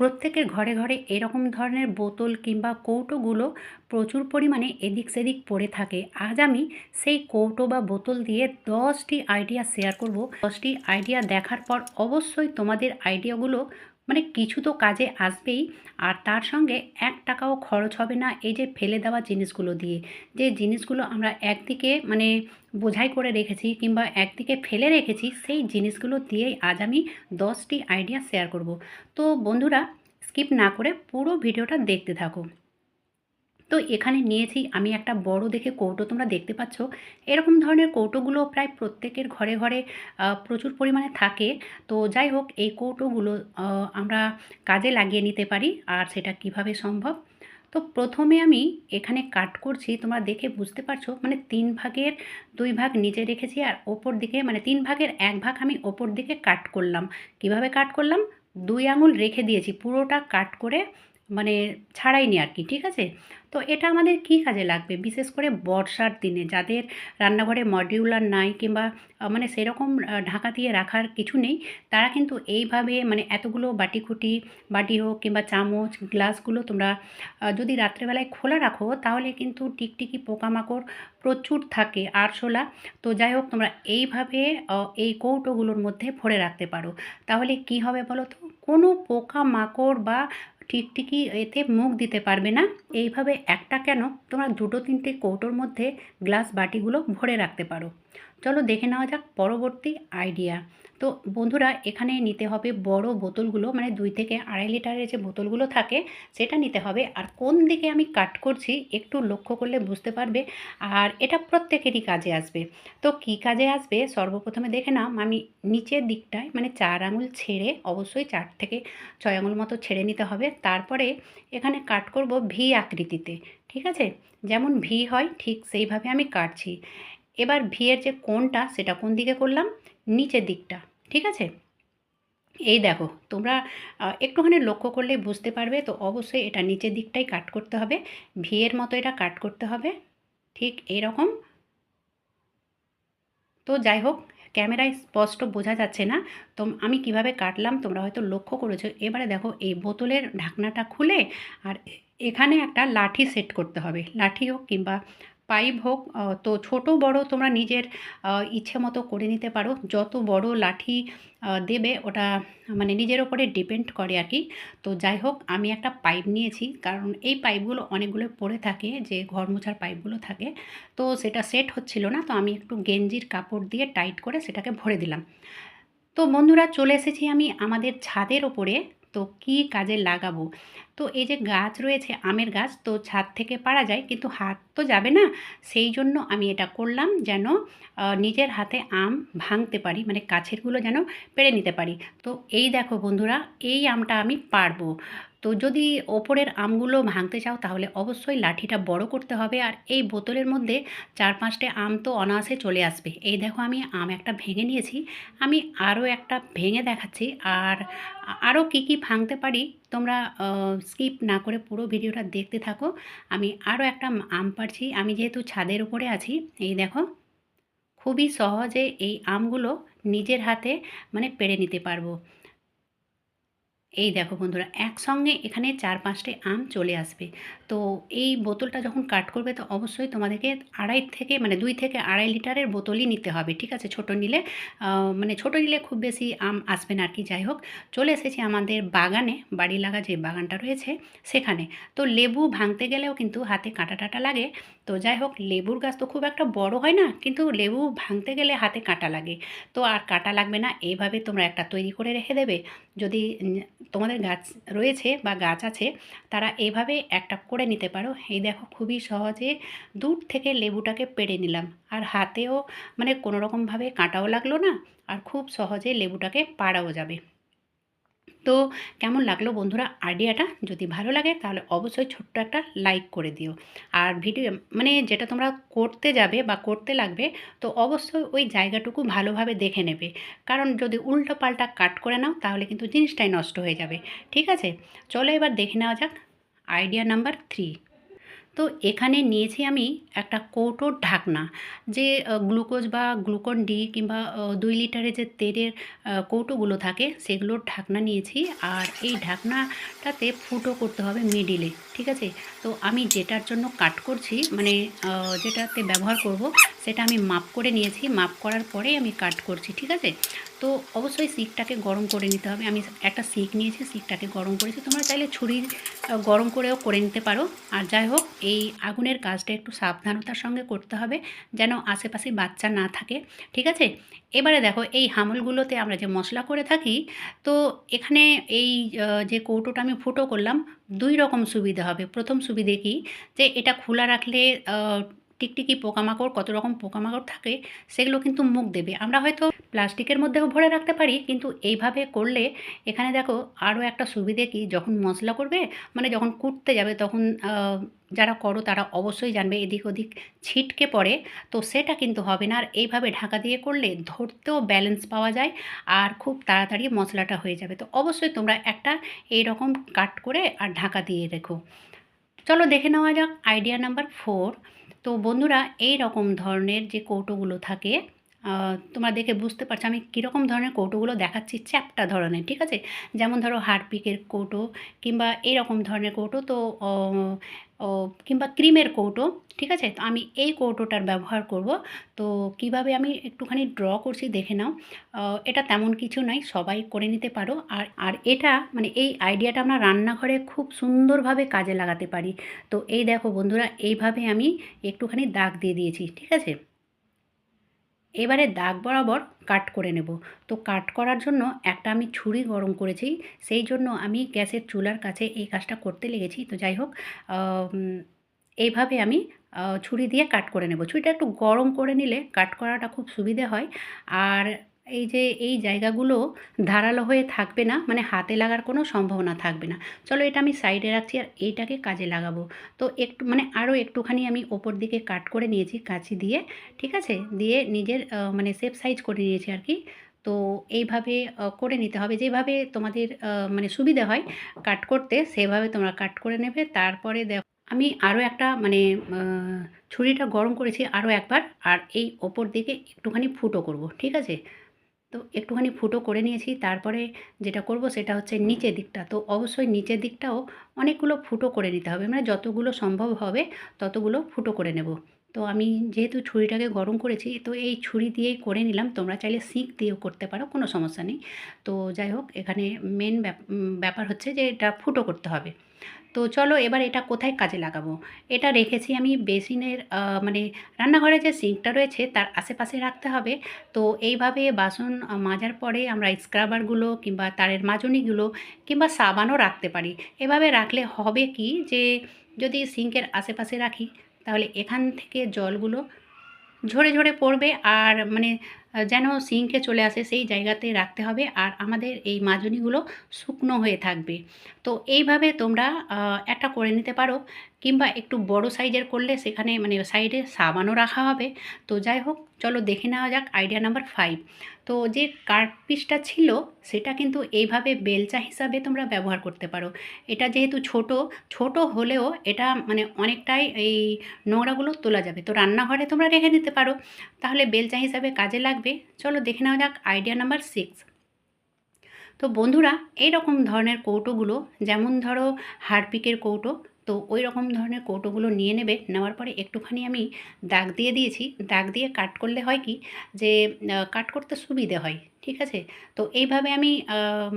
প্রত্যেকের ঘরে ঘরে এরকম ধরনের বোতল কিংবা কৌটোগুলো প্রচুর পরিমাণে এদিক সেদিক পড়ে থাকে। আজ আমি সেই কৌটো বা বোতল দিয়ে দশটি আইডিয়া শেয়ার করব। দশটি আইডিয়া দেখার পর অবশ্যই তোমাদের আইডিয়াগুলো মানে কিছু তো কাজে আসবেই। আর তার সঙ্গে এক টাকাও খরচ হবে না এই যে ফেলে দেওয়া জিনিসগুলো দিয়ে। যে জিনিসগুলো আমরা একদিকে মানে বোঝাই করে রেখেছি কিংবা একদিকে ফেলে রেখেছি, সেই জিনিসগুলো দিয়েই আজ আমি দশটি আইডিয়া শেয়ার করব। তো বন্ধুরা স্কিপ না করে পুরো ভিডিওটা দেখতে থাকো। তো এখানে নিয়েছি। আমি একটা বড় দেখে কৌটো তোমরা দেখতে পাচ্ছ। এরকম ধরনের কৌটোগুলো প্রায় প্রত্যেকের ঘরে ঘরে প্রচুর পরিমাণে থাকে। তো যাই হোক, এই কৌটোগুলো আমরা কাজে লাগিয়ে নিতে পারি। আর সেটা কীভাবে সম্ভব? তো প্রথমে আমি এখানে কাট করছি। তোমরা দেখে বুঝতে পারছ মানে তিন ভাগের দুই ভাগ নিচে রেখেছি আর ওপর দিকে মানে তিন ভাগের এক ভাগ আমি ওপর দিকে কাট করলাম। কীভাবে কাট করলাম? দুই আঙুল রেখে দিয়েছি। পুরোটা কাট করে মানে ছাড়াইনি আর কি, ঠিক আছে? তো এটা আমাদের কী কাজে লাগবে? বিশেষ করে বর্ষার দিনে যাদের রান্নাঘরে মডিউলার নাই কিংবা মানে সেরকম ঢাকা দিয়ে রাখার কিছু নেই, তারা কিন্তু এইভাবে মানে এতগুলো বাটিকুটি, বাটি হোক কিংবা চামচ, গ্লাসগুলো তোমরা যদি রাত্রেবেলায় খোলা রাখো, তাহলে কিন্তু টিকটিকি পোকামাকড় প্রচুর থাকে আরশোলা তো যাই হোক, তোমরা এইভাবে এই কৌটোগুলোর মধ্যে ভরে রাখতে পারো। তাহলে কি হবে বলো তো? কোনো পোকামাকড় বা টিকটিকি এতে মুখ দিতে পারবে না। এইভাবে একটা কেন? তোমরা দুটো তিনটে কৌটোর মধ্যে গ্লাস বাটিগুলো ভরে রাখতে পারো। চলো দেখে নেওয়া যাক পরবর্তী আইডিয়া তো বন্ধুরা এখানে নিতে হবে বড় বোতলগুলো মানে দুই থেকে আড়াই লিটারের যে বোতলগুলো থাকে সেটা নিতে হবে। আর কোন দিকে আমি কাট করছি একটু লক্ষ্য করলে বুঝতে পারবে। আর এটা প্রত্যেকেরই কাজে আসবে। তো কি কাজে আসবে? সর্বপ্রথমে দেখে নাও, আমি নিচের দিকটায় মানে চার আঙুল ছেড়ে অবশ্যই চার থেকে ছয় আঙুল মতো ছেড়ে নিতে হবে। তারপরে এখানে কাট করব ভি আকৃতিতে, ঠিক আছে? যেমন ভি হয়, ঠিক সেইভাবে আমি কাটছি। এবার ভি এর যে কোনটা সেটা কোন দিকে করলাম? নিচের দিকটা। ঠিক আছে? এই দেখো, তোমরা একটুখানি লক্ষ্য করলে বুঝতে পারবে, তো অবশ্যই এটা নিচের দিকটাই কাট করতে হবে ভিয়ের মতো এটা কাট করতে হবে, ঠিক এরকম। তো যাই হোক, ক্যামেরায় স্পষ্ট বোঝা যাচ্ছে না, তো আমি কীভাবে কাটলাম তোমরা হয়তো লক্ষ্য করেছ, এবারে দেখো এই বোতলের ঢাকনাটা খুলে আর এখানে একটা লাঠি সেট করতে হবে, লাঠি হোক কিংবা পাইপ হোক তো ছোট বড় তোমরা নিজের ইচ্ছে মতো করে নিতে পারো। যত বড় লাঠি দেবে ওটা মানে নিজের ওপরে ডিপেন্ড করে আর কি। তো যাই হোক, আমি একটা পাইপ নিয়েছি, কারণ এই পাইপগুলো অনেকগুলো পড়ে থাকে, যে ঘর মোছার পাইপগুলো থাকে। তো সেটা সেট হচ্ছিল না, তো আমি একটু গেঞ্জির কাপড় দিয়ে টাইট করে সেটাকে ভরে দিলাম। তো বন্ধুরা, চলে এসেছি আমি আমাদের ছাদের ওপরে। তো কি কাজে লাগাবো? তো এই যে গাছ রয়েছে, আমের গাছ, তো ছাদ থেকে পারা যায়, কিন্তু হাত তো যাবে না। সেই জন্য আমি এটা করলাম যেন নিজের হাতে আম ভাঙতে পারি মানে কাছেরগুলো যেন পেড়ে নিতে পারি। তো এই দেখো বন্ধুরা, এই আমটা আমি পারব। তো যদি ওপরের আমগুলো ভাঙতে চাও, তাহলে অবশ্যই লাঠিটা বড় করতে হবে। আর এই বোতলের মধ্যে চার পাঁচটা আম তো অনায়াসে চলে আসবে। এই দেখো আমি আম একটা ভেঙে নিয়েছি। আমি আরও একটা ভেঙে দেখাচ্ছি। আর আরও কী কী ভাঙতে পারি তোমরা স্কিপ না করে পুরো ভিডিওটা দেখতে থাকো। আমি আরও একটা আম পারছি আমি যেহেতু ছাদের উপরে আছি, এই দেখো, খুবই সহজে এই আমগুলো নিজের হাতে মানে পেড়ে নিতে পারব। এই দেখো বন্ধুরা, একসঙ্গে এখানে চার পাঁচটি আম চলে আসবে। তো এই বোতলটা যখন কাট করবে, তো অবশ্যই তোমাদেরকে আড়াই থেকে মানে দুই থেকে আড়াই লিটারের বোতলই নিতে হবে, ঠিক আছে? ছোট নিলে মানে ছোট নিলে খুব বেশি আম আসবে না আর কি, যাই হোক। চলে এসেছি আমাদের বাগানে, বাড়ি লাগা যে বাগানটা রয়েছে, সেখানে। তো লেবু ভাঙতে গেলেও কিন্তু হাতে কাঁটা টাটা লাগে। তো যাই হোক, লেবুর গাছ তো খুব একটা বড় হয় না, কিন্তু লেবু ভাঙতে গেলে হাতে কাঁটা লাগে। তো আর কাঁটা লাগবে না, এইভাবে তোমরা একটা তৈরি করে রেখে দেবে। যদি তোমাদের গাছ রয়েছে বা গাছ আছে, তারা এইভাবে একটা করে নিতে পারো। এই দেখো, খুবই সহজে দূর থেকে লেবুটাকে পেড়ে নিলাম। আর হাতেও মানে কোনো রকমভাবে কাঁটাও লাগল না, আর খুব সহজে লেবুটাকে পাড়াও যাবে। তো কেমন লাগল বন্ধুরা আইডিয়াটা যদি ভালো লাগে তাহলে অবশ্যই ছোট্ট একটা লাইক করে দিও। আর ভিডিও মানে যেটা তোমরা করতে যাবে বা করতে লাগবে, তো অবশ্যই ওই জায়গাটুকু ভালোভাবে দেখে নেবে। কারণ যদি উল্টো পাল্টা কাট করে নাও, তাহলে কিন্তু জিনিসটাই নষ্ট হয়ে যাবে। ঠিক আছে? চলো এবার দেখে নেওয়া যাক আইডিয়া নাম্বার থ্রি তো এখানে নিয়েছি আমি একটা কৌটোর ঢাকনা যে গ্লুকোজ বা গ্লুকন ডি কিংবা দুই লিটারের যে তেলের কৌটোগুলো থাকে সেগুলোর ঢাকনা নিয়েছি আর এই ঢাকনাটাতে ফুটো করতে হবে মিডিলে, ঠিক আছে? তো আমি যেটার জন্য কাট করছি মানে যেটাতে ব্যবহার করব সেটা আমি মাপ করে নিয়েছি, মাপ করার পরেই আমি কাট করছি, ঠিক আছে? তো অবশ্যই সিকটাকে গরম করে নিতে হবে। আমি একটা সিক নিয়েছি, সিকটাকে গরম করেছি। তোমরা চাইলে ছুরি গরম করেও করে নিতে পারো। আর যাই হোক, এই আগুনের কাজটা একটু সাবধানতার সঙ্গে করতে হবে, যেন আশেপাশে বাচ্চা না থাকে, ঠিক আছে? এবারে দেখো, এই হামলগুলোতে আমরা যে মশলা করে থাকি, তো এখানে এই যে কৌটোটা আমি ফুটো করলাম, দুই রকম সুবিধা হবে। প্রথম সুবিধে কি? যে এটা খোলা রাখলে টিকটিকি পোকামাকড়, কত রকম পোকামাকড় থাকে, সেগুলো কিন্তু মুখ দেবে। আমরা হয়তো প্লাস্টিকের মধ্যেও ভরে রাখতে পারি, কিন্তু এইভাবে করলে এখানে দেখো আরও একটা সুবিধে কি, যখন মশলা করবে মানে যখন কুটতে যাবে, তখন যারা করো তারা অবশ্যই জানবে এদিক ওদিক ছিটকে পড়ে, তো সেটা কিন্তু হবে না। আর এইভাবে ঢাকা দিয়ে করলে ধরতেও ব্যালেন্স পাওয়া যায় আর খুব তাড়াতাড়ি মশলাটা হয়ে যাবে। তো অবশ্যই তোমরা একটা এই রকম কাট করে আর ঢাকা দিয়ে রেখো। চলো দেখে নেওয়া যাক আইডিয়া নাম্বার ফোর। তো বন্ধুরা এই রকম ধরনের যে কৌটোগুলো থাকে তোমরা দেখে বুঝতে পারছ আমি কীরকম ধরনের কৌটোগুলো দেখাচ্ছি, চ্যাপটা ধরনের, ঠিক আছে? যেমন ধরো হারপিকের কৌটো কিংবা এই রকম ধরনের কৌটো, তো আহ, কিংবা ক্রিমের কৌটো ঠিক আছে? তো আমি এই কৌটোটার ব্যবহার করব। তো কীভাবে আমি একটুখানি ড্র করছি দেখে নাও। এটা তেমন কিছু নয় সবাই করে নিতে পারো। আর আর এটা মানে এই আইডিয়াটা আমরা রান্নাঘরে খুব সুন্দরভাবে কাজে লাগাতে পারি। তো এই দেখো বন্ধুরা এইভাবে আমি একটুখানি দাগ দিয়ে দিয়েছি ঠিক আছে? এবারে দাগ বরাবর কাট করে নেব। তো কাট করার জন্য একটা আমি ছুরি গরম করেছি, সেই জন্য আমি গ্যাসের চুলার কাছে এই কাজটা করতে লেগেছি। তো যাই হোক এইভাবে আমি ছুরি দিয়ে কাট করে নেব। ছুরিটা একটু গরম করে নিলে কাট করাটা খুব সুবিধে হয়। আর এই যে এই জায়গাগুলো ধারালো হয়ে থাকবে না মানে হাতে লাগার কোনো সম্ভাবনা থাকবে না। চলো এটা আমি সাইডে রাখছি আর এইটাকে কাজে লাগাবো। তো একটু মানে আরও একটুখানি আমি ওপর দিকে কাট করে নিয়েছি কাঁচি দিয়ে, ঠিক আছে? দিয়ে নিজের মানে সেফ সাইজ করে নিয়েছি আর কি। তো এইভাবে করে নিতে হবে। যেভাবে তোমাদের মানে সুবিধা হয় কাট করতে, সেভাবে তোমরা কাট করে নেবে। তারপরে দেখো, আমি আরও একটা মানে ছুরিটা গরম করেছি আরও একবার। আর এই ওপর দিকে একটুখানি ফুটো করব, ঠিক আছে? তো একটুখানি ফুটো করে নিয়েছি। তারপরে যেটা করব সেটা হচ্ছে নিচের দিকটা। তো অবশ্যই নিচের দিকটাও অনেকগুলো ফুটো করে নিতে হবে। মানে যতগুলো সম্ভব হবে ততগুলো ফুটো করে নেব। তো আমি যেহেতু ছুরিটাকে গরম করেছি, তো এই ছুরি দিয়েই করে নিলাম। তোমরা চাইলে সিঁক দিয়েও করতে পারো, কোনো সমস্যা নেই। তো যাই হোক, এখানে মেন ব্যাপার হচ্ছে যে এটা ফুটো করতে হবে। তো চলো এবার এটা কোথায় কাজে লাগাবো? এটা রেখেছি আমি বেসিনের মানে রান্নাঘরে যে সিঙ্কটা রয়েছে তার আশেপাশে রাখতে হবে। তো এইভাবে বাসন মাজার পরে আমরা স্ক্রাবারগুলো কিংবা তারের মাজনিগুলো কিংবা সাবানও রাখতে পারি। এভাবে রাখলে হবে কি যে যদি সিঙ্কের আশেপাশে রাখি তাহলে এখান থেকে জলগুলো ঝরে ঝরে পড়বে। আর মানে যেন সিঙ্কে চলে আসে, সেই জায়গাতে রাখতে হবে। আর আমাদের এই মাজনিগুলো শুকনো হয়ে থাকবে। তো এইভাবে তোমরা একটা করে নিতে পারো কিংবা একটু বড় সাইজের করলে সেখানে মানে সাইডে সাবানও রাখা হবে। তো যাই হোক, চলো দেখে নেওয়া যাক আইডিয়া নাম্বার ফাইভ তো যে কার্ড পিসটা ছিল, সেটা কিন্তু এইভাবে বেলচা হিসাবে তোমরা ব্যবহার করতে পারো। এটা যেহেতু ছোট ছোট হলেও এটা মানে অনেকটাই এই নোংরাগুলো তোলা যাবে। তো রান্নাঘরে তোমরা রেখে দিতে পারো। তাহলে বেলচা হিসাবে কাজে লাগবে। চলো দেখে নেওয়া যাক আইডিয়া নাম্বার সিক্স। তো বন্ধুরা এই রকম ধরনের কৌটোগুলো, যেমন ধরো হারপিকের কৌটো তো ওই রকম ধরনের কৌটোগুলো নিয়ে নেবে। নেওয়ার পরে একটুখানি আমি দাগ দিয়ে দিয়েছি। দাগ দিয়ে কাট করলে হয় কি যে কাট করতে সুবিধে হয়, ঠিক আছে? তো এইভাবে আমি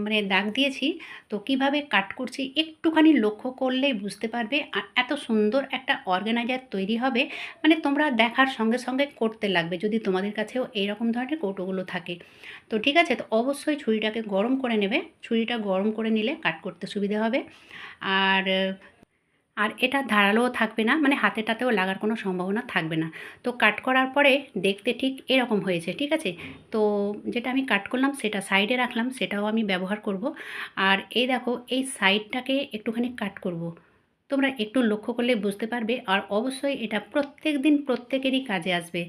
মানে দাগ দিয়েছি। তো কীভাবে কাট করছি একটুখানি লক্ষ্য করলেই বুঝতে পারবে। এত সুন্দর একটা অর্গানাইজার তৈরি হবে। মানে তোমরা দেখার সঙ্গে সঙ্গে করতে লাগবে যদি তোমাদের কাছেও এইরকম ধরনের কৌটোগুলো থাকে। তো ঠিক আছে? তো অবশ্যই ছুরিটাকে গরম করে নেবে। ছুরিটা গরম করে নিলে কাট করতে সুবিধা হবে। আর আর এটা ধারালোও থাকবে না মানে হাতেটাতেও লাগার কোনো সম্ভাবনা থাকবে না। তো কাট করার পরে দেখতে ঠিক এরকম হয়েছে, ঠিক আছে? তো যেটা আমি কাট করলাম সেটা সাইডে রাখলাম, সেটাও আমি ব্যবহার করব। আর এই দেখো, এই সাইডটাকে একটুখানি কাট করব। তোমরা একটু লক্ষ্য করলে বুঝতে পারবে। আর অবশ্যই এটা প্রত্যেক দিন প্রত্যেকেরই কাজে আসবে।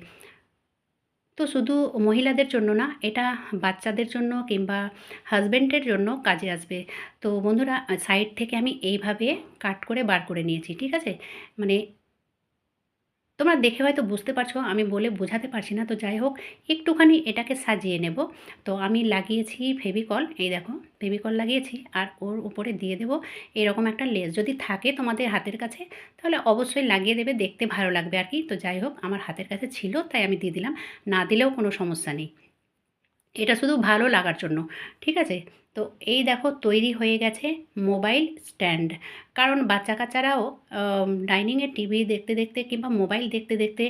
তো শুধু মহিলাদের জন্য না, এটা বাচ্চাদের জন্য কিংবা হাজব্যান্ডের জন্য কাজে আসবে। তো বন্ধুরা সাইড থেকে আমি এইভাবে কাট করে বার করে নিয়েছি, ঠিক আছে? মানে তোমরা দেখে হয়তো বুঝতে পারছ, আমি বলে বোঝাতে পারছি না, তো যাই হোক, একটুখানি এটাকে সাজিয়ে নেব। তো আমি লাগিয়েছি ফেভিকল, এই দেখো, ফেভিকল লাগিয়েছি, আর ওর উপরে দিয়ে দেবো এরকম একটা লেস। যদি থাকে তোমাদের হাতের কাছে, তাহলে অবশ্যই লাগিয়ে দেবে, দেখতে ভালো লাগবে আর কি। তো যাই হোক, আমার হাতের কাছে ছিল, তাই আমি দিয়ে দিলাম। না দিলেও কোনো সমস্যা নেই। এটা শুধু ভালো লাগার জন্য, ঠিক আছে? তো এই দেখো তৈরি হয়ে গেছে মোবাইল স্ট্যান্ড। কারণ বাচ্চা কাচ্চারাও ডাইনিংয়ে টিভি দেখতে দেখতে কিংবা মোবাইল দেখতে দেখতে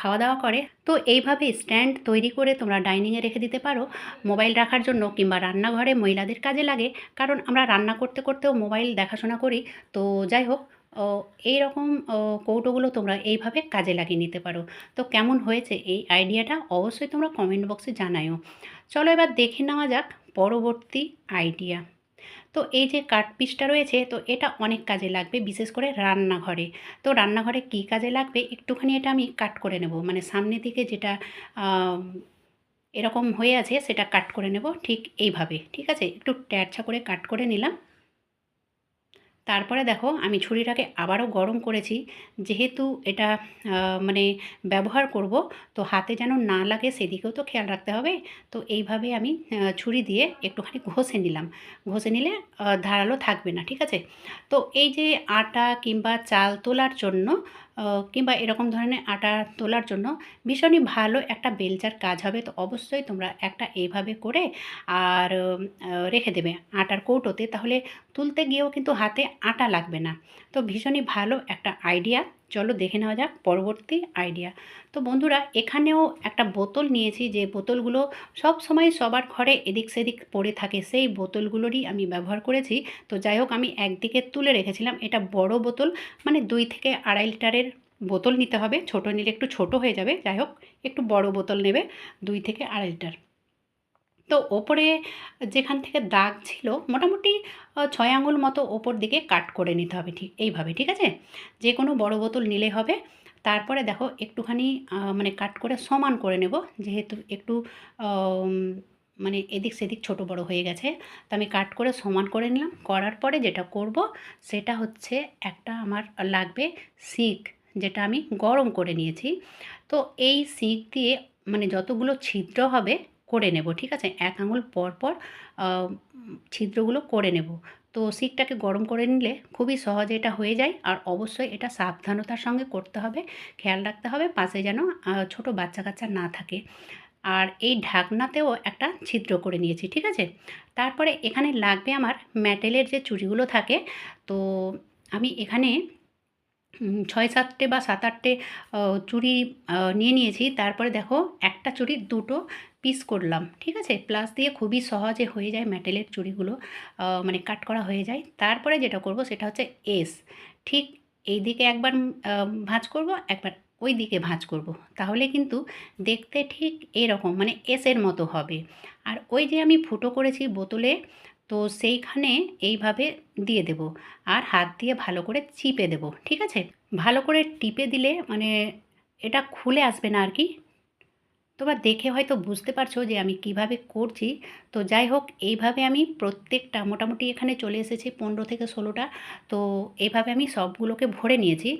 খাওয়া দাওয়া করে। তো এইভাবে স্ট্যান্ড তৈরি করে তোমরা ডাইনিংয়ে রেখে দিতে পারো মোবাইল রাখার জন্য কিংবা রান্নাঘরে মহিলাদের কাজে লাগে। কারণ আমরা রান্না করতে করতেও মোবাইল দেখাশোনা করি। তো যাই হোক এই রকম কৌটোগুলো তোমরা এইভাবে কাজে লাগিয়ে নিতে পারো। তো কেমন হয়েছে এই আইডিয়াটা অবশ্যই তোমরা কমেন্ট বক্সে জানায়ও। চলো এবার দেখে নেওয়া যাক পরবর্তী আইডিয়া তো এই যে কাঠ পিসটা রয়েছে, তো এটা অনেক কাজে লাগবে, বিশেষ করে রান্নাঘরে। তো রান্নাঘরে কি কাজে লাগবে, একটুখানি এটা আমি কাট করে নেব। মানে সামনে দিকে যেটা এরকম হয়ে আছে, সেটা কাট করে নেব, ঠিক এইভাবে। ঠিক আছে? একটু ট্যারছা করে কাট করে নিলাম। তারপরে দেখো আমি ছুরিটাকে আবারও গরম করেছি। যেহেতু এটা মানে ব্যবহার করব, তো হাতে যেন না লাগে সেদিকেও তো খেয়াল রাখতে হবে। তো এইভাবে আমি ছুরি দিয়ে একটুখানি ঘষে নিলাম। ঘষে নিলে ধারালো থাকবে না, ঠিক আছে? তো এই যে আটা কিংবা চাল তোলার জন্য কিংবা এরকম ধরনের আটা তোলার জন্য ভীষণই ভালো একটা বেলচার কাজ হবে। তো অবশ্যই তোমরা একটা এইভাবে করে আর রেখে দেবে আটার কৌটোতে। তাহলে তুলতে গিয়েও কিন্তু হাতে আটা লাগবে না। তো ভীষণই ভালো একটা আইডিয়া চলো দেখে নেওয়া যাক পরবর্তী আইডিয়া তো বন্ধুরা, এখানেও একটা বোতল নিয়েছি, যে বোতলগুলো সব সময় সবার ঘরে এদিক সেদিক পড়ে থাকে, সেই বোতলগুলোরই আমি ব্যবহার করেছি। তো যাই হোক, আমি একদিকে তুলে রেখেছিলাম, এটা বড় বোতল মানে দুই থেকে আড়াই লিটারের বোতল নিতে হবে, ছোট নিলে একটু ছোট হয়ে যাবে। যাই হোক, একটু বড় বোতল নেবে, দুই থেকে আড়াই লিটার। তো ওপরে যেখান থেকে দাগ ছিল মোটামুটি ছয় আঙুল মতো ওপর দিকে কাট করে নিতে হবে ঠিক এইভাবে, ঠিক আছে? যে কোনো বড় বোতল নিলে হবে। তারপরে দেখো একটুখানি মানে কাট করে সমান করে নেব, যেহেতু একটু মানে এদিক সেদিক ছোট বড় হয়ে গেছে। তো আমি কাট করে সমান করে নিলাম। করার পরে যেটা করব, সেটা হচ্ছে একটা আমার লাগবে সিক যেটা আমি গরম করে নিয়েছি। তো এই সিক দিয়ে মানে যতগুলো ছিদ্র হবে করে নেব, ঠিক আছে? এক আঙুল পর পর ছিদ্রগুলো করে নেব। তো সিকটাকে গরম করে নিলে খুবই সহজে এটা হয়ে যায় আর অবশ্যই এটা সাবধানতার সঙ্গে করতে হবে। খেয়াল রাখতে হবে পাশে যেন ছোট বাচ্চা কাচ্চা না থাকে। আর এই ঢাকনাতেও একটা ছিদ্র করে নিয়েছি, ঠিক আছে? তারপরে এখানে লাগবে আমার ম্যাটেলের যে চুড়িগুলো থাকে, তো আমি এখানে ছয় সাতটে বা সাত আটটে চুড়ি নিয়ে নিয়েছি। তারপরে দেখো, একটা চুড়ির দুটো পিস করলাম, ঠিক আছে? প্লাস দিয়ে খুবই সহজে হয়ে যায় ম্যাটেলের চুড়িগুলো মানে কাট করা হয়ে যায়। তারপরে যেটা করব সেটা হচ্ছে এস ঠিক এই দিকে একবার ভাঁজ করব, একবার ওই দিকে ভাঁজ করব। তাহলে কিন্তু দেখতে ঠিক এরকম মানে এসের মতো হবে। আর ওই যে আমি ফুটো করেছি বোতলে তো সেইখানে এইভাবে দিয়ে দেব। আর হাত দিয়ে ভালো করে চিপে দেব, ঠিক আছে? ভালো করে টিপে দিলে মানে এটা খুলে আসবে না আর কি তোমরা দেখে হয়তো বুঝতে পারছ যে আমি কীভাবে করছি। তো যাই হোক, এইভাবে আমি প্রত্যেকটা, মোটামুটি এখানে চলে এসেছি পনেরো থেকে ষোলোটা। তো এইভাবে আমি সবগুলোকে ভরে নিয়েছি।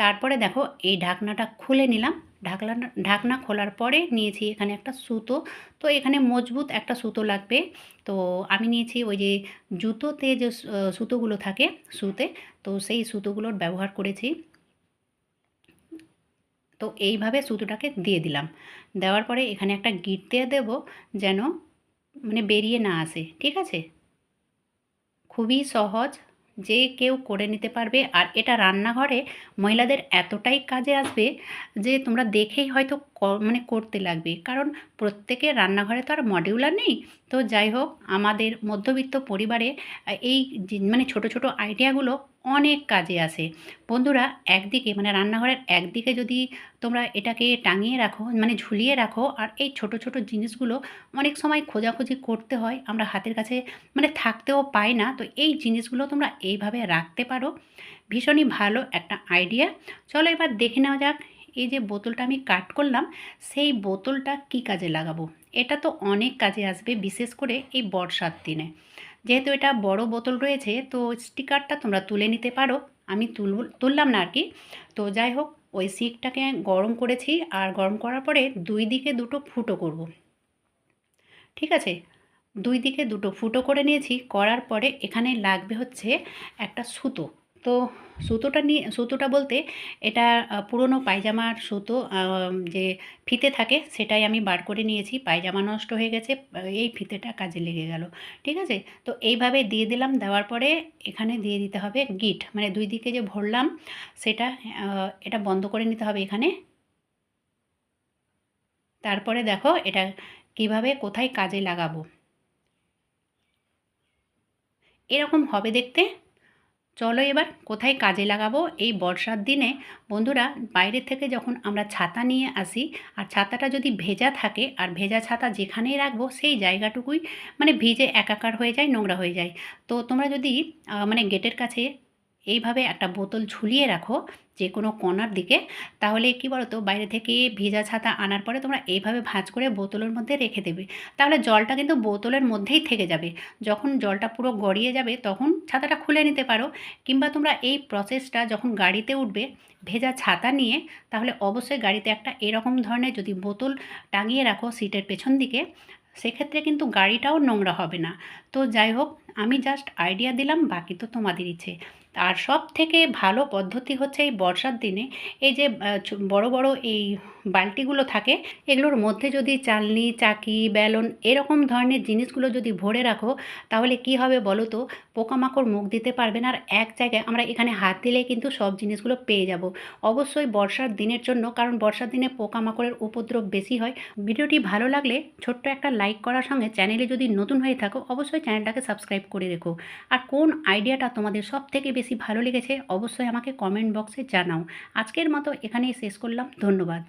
তারপরে দেখো এই ঢাকনাটা খুলে নিলাম। ঢাকনা ঢাকনা খোলার পরে নিয়েছি এখানে একটা সুতো। তো এখানে মজবুত একটা সুতো লাগবে। তো আমি নিয়েছি ওই যে জুতোতে যে সুতোগুলো থাকে সুতে, তো সেই সুতোগুলোর ব্যবহার করেছি। তো এইভাবে সুতোটাকে দিয়ে দিলাম। দেওয়ার পরে এখানে একটা গিট দিয়ে দেবো যেন মানে বেরিয়ে না আসে, ঠিক আছে? খুবই সহজ যে কেউ করে নিতে পারবে। আর এটা রান্নাঘরে মহিলাদের এতটাই কাজে আসবে যে তোমরা দেখেই হয়তো মানে করতে লাগবে। কারণ প্রত্যেকে রান্নাঘরে তো আর মডিউলার নেই। তো যাই হোক, আমাদের মধ্যবিত্ত পরিবারে এই মানে ছোট ছোট আইডিয়াগুলো অনেক কাজে আসে। বন্ধুরা, একদিকে মানে রান্নাঘরের একদিকে যদি তোমরা এটাকে টাঙিয়ে রাখো মানে ঝুলিয়ে রাখো, আর এই ছোট ছোট জিনিসগুলো অনেক সময় খোঁজাখুঁজি করতে হয়, আমরা হাতের কাছে মানে থাকতেও পাই না, তো এই জিনিসগুলো তোমরা এইভাবে রাখতে পারো। ভীষণই ভালো একটা আইডিয়া। চলো এবার দেখে নেওয়া যাক, এই যে বোতলটা আমি কাট করলাম, সেই বোতলটা কি কাজে লাগাবো? এটা তো অনেক কাজে আসবে, বিশেষ করে এই বর্ষার দিনে। যেহেতু এটা বড় বোতল রয়েছে, তো স্টিকারটা তোমরা তুলে নিতে পারো। আমি তুল তুললাম না আর কি তো যাই হোক, ওই সিটটাকে গরম করেছি আর গরম করার পরে দুই দিকে দুটো ফুটো করব। ঠিক আছে? দুই দিকে দুটো ফুটো করে নিয়েছি। করার পরে এখানে লাগবে হচ্ছে একটা সুতো। তো সুতোটা নিয়ে সুতোটা বলতে এটা পুরনো পায়জামার সুতো যে ফিতে থাকে সেটাই আমি বার করে নিয়েছি, পায়জামা নষ্ট হয়ে গেছে, এই ফিতেটা কাজে লেগে গেল, ঠিক আছে? তো এইভাবে দিয়ে দিলাম, দেওয়ার পরে এখানে দিয়ে দিতে হবে গিট মানে দুই দিকে যে ভরলাম সেটা এটা বন্ধ করে নিতে হবে এখানে। তারপরে দেখো এটা কীভাবে, কোথায় কাজে লাগাবো। এরকম হবে দেখতে। চলো এবার কোথায় কাজে লাগাবো? এই বর্ষার দিনে বন্ধুরা বাইরে থেকে যখন আমরা ছাতা নিয়ে আসি, আর ছাতাটা যদি ভেজা থাকে, আর ভেজা ছাতা যেখানেই রাখব, সেই জায়গাটুকুই মানে ভিজে একাকার হয়ে যায়, নোংরা হয়ে যায়। তো তোমরা যদি মানে গেটের কাছে এইভাবে একটা বোতল ঝুলিয়ে রাখো যে কোনো কোণার দিকে। তাহলে কি বলো তো বাইরে থেকে ভেজা ছাতা আনার পরে তোমরা এইভাবে ভাঁজ করে বোতলের মধ্যে রেখে দেবে। তাহলে জলটা কিন্তু বোতলের মধ্যেই থেকে যাবে। যখন জলটা পুরো গড়িয়ে যাবে তখন ছাতাটা খুলে নিতে পারো। কিংবা তোমরা এই প্রসেসটা যখন গাড়িতে উঠবে ভেজা ছাতা নিয়ে, তাহলে অবশ্যই গাড়িতে একটা এরকম ধরনের যদি বোতল টাঙিয়ে রাখো সিটের পেছন দিকে, সেক্ষেত্রে কিন্তু গাড়িটাও নোংরা হবে না। তো যাই হোক, আমি জাস্ট আইডিয়া দিলাম, বাকি তো তোমাদের ইচ্ছে। আর সব থেকে ভালো পদ্ধতি হচ্ছে এই বর্ষার দিনে এই যে বড় বড় এই বালতিগুলো থাকে, এগুলোর মধ্যে যদি চালনি, চাকি বেলন এরকম ধরনের জিনিসগুলো যদি ভরে রাখো, তাহলে কি হবে বলো তো? পোকামাকড় মুখ দিতে পারবে না। আর এক জায়গায় আমরা এখানে হাত দিলে কিন্তু সব জিনিসগুলো পেয়ে যাব। অবশ্যই বর্ষার দিনের জন্য, কারণ বর্ষার দিনে পোকামাকড়ের উপদ্রব বেশি হয়। ভিডিওটি ভালো লাগলে ছোট্ট একটা লাইক করার সঙ্গে চ্যানেলে যদি নতুন হয়ে থাকো, অবশ্যই চ্যানেলটাকে সাবস্ক্রাইব করে রেখো। আর কোন আইডিয়াটা তোমাদের সব থেকে বেশি ভালো লেগেছে অবশ্যই আমাকে কমেন্ট বক্সে জানাও। আজকের মতো এখানেই শেষ করলাম ধন্যবাদ।